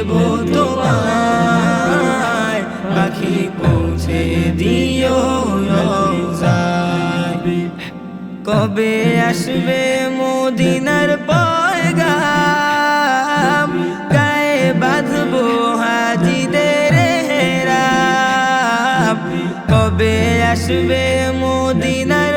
দেব তোমায়। পাখি পৌঁছে দিও কবে আসবে মদিনার পয়গাম? গায়ে বাঁধবো হাজিদের হেরাম কবে আসবে মদিনার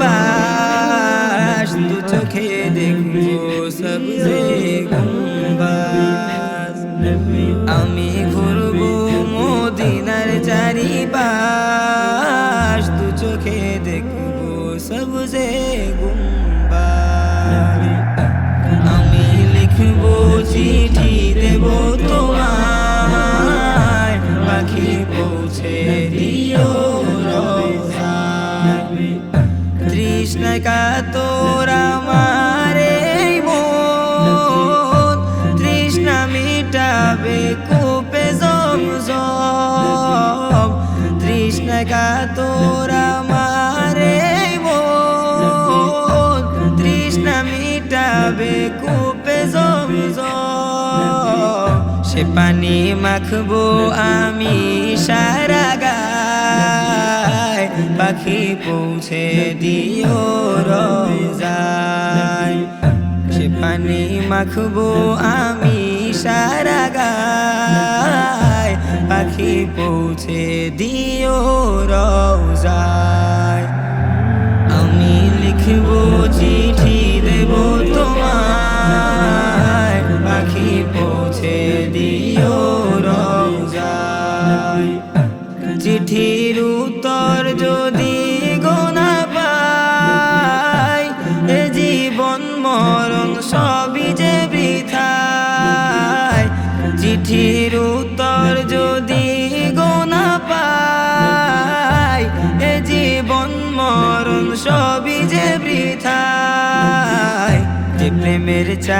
চারিপাশ দু চোখে দেখব সবজে গুম্বাজ। আমি ঘুরবো মদিনার চারিপাশ, দু চোখে দেখব সবজে গুম্বাজ। আমি লিখব চিঠি, দেব তোমায়, পাখি পৌঁছে দিও। তৃষ্ণা তোরা মারে মন তৃষ্ণা মিটাবে কূপে জমজম। সে পানি মাখবো আমি সারা গায়। পাখি পৌঁছে দিও রোজায় সে পানি মাখবো আমি সারা পাখি পৌঁছে দিও রোজায় আমি লিখব চিঠি দেব তোমায়। পাখি পৌঁছে দিও রোজায় চিঠির উত্তর যদি গোনা পাই, এ জীবন মরণ সবই যে বৃথায়। চিঠির উত্তর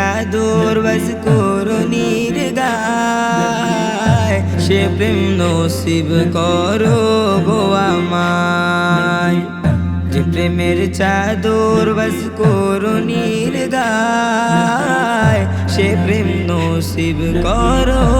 প্রেমের বস করুণীর গায় সে প্রেম নসিব করো গো আমায়। যে প্রেমের চাদর বস করুণীর গায় সে প্রেম নসিব করো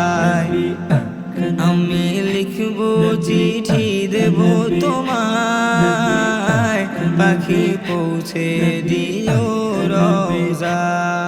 দেব তোমায়। পাখি পৌঁছে দিও রোজায়